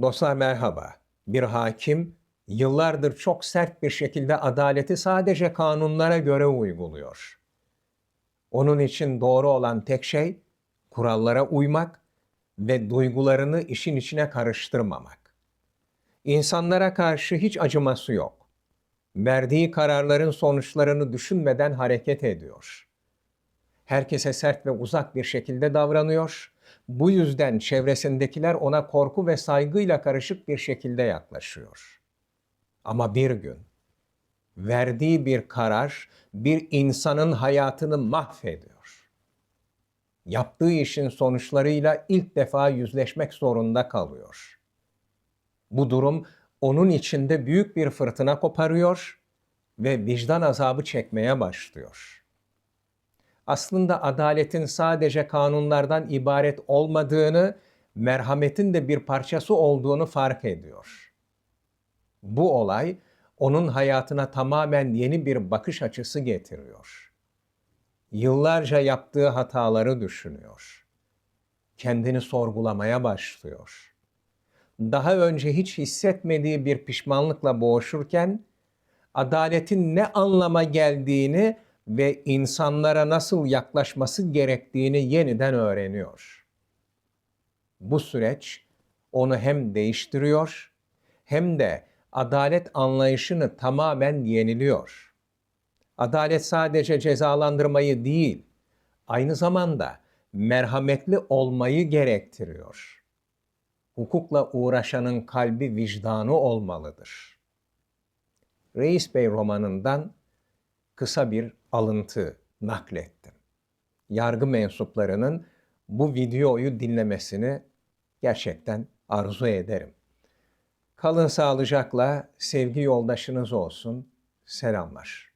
Dostlar merhaba. Bir hakim yıllardır çok sert bir şekilde adaleti sadece kanunlara göre uyguluyor. Onun için doğru olan tek şey kurallara uymak ve duygularını işin içine karıştırmamak. İnsanlara karşı hiç acıması yok. Verdiği kararların sonuçlarını düşünmeden hareket ediyor. Herkese sert ve uzak bir şekilde davranıyor. Bu yüzden çevresindekiler ona korku ve saygıyla karışık bir şekilde yaklaşıyor. Ama bir gün verdiği bir karar bir insanın hayatını mahvediyor. Yaptığı işin sonuçlarıyla ilk defa yüzleşmek zorunda kalıyor. Bu durum onun içinde büyük bir fırtına koparıyor ve vicdan azabı çekmeye başlıyor. Aslında adaletin sadece kanunlardan ibaret olmadığını, merhametin de bir parçası olduğunu fark ediyor. Bu olay onun hayatına tamamen yeni bir bakış açısı getiriyor. Yıllarca yaptığı hataları düşünüyor. Kendini sorgulamaya başlıyor. Daha önce hiç hissetmediği bir pişmanlıkla boğuşurken adaletin ne anlama geldiğini ve insanlara nasıl yaklaşması gerektiğini yeniden öğreniyor. Bu süreç onu hem değiştiriyor hem de adalet anlayışını tamamen yeniliyor. Adalet sadece cezalandırmayı değil, aynı zamanda merhametli olmayı gerektiriyor. Hukukla uğraşanın kalbi vicdanı olmalıdır. Reis Bey romanından kısa bir alıntı naklettim. Yargı mensuplarının bu videoyu dinlemesini gerçekten arzu ederim. Kalın sağlıcakla sevgi yoldaşınız olsun. Selamlar.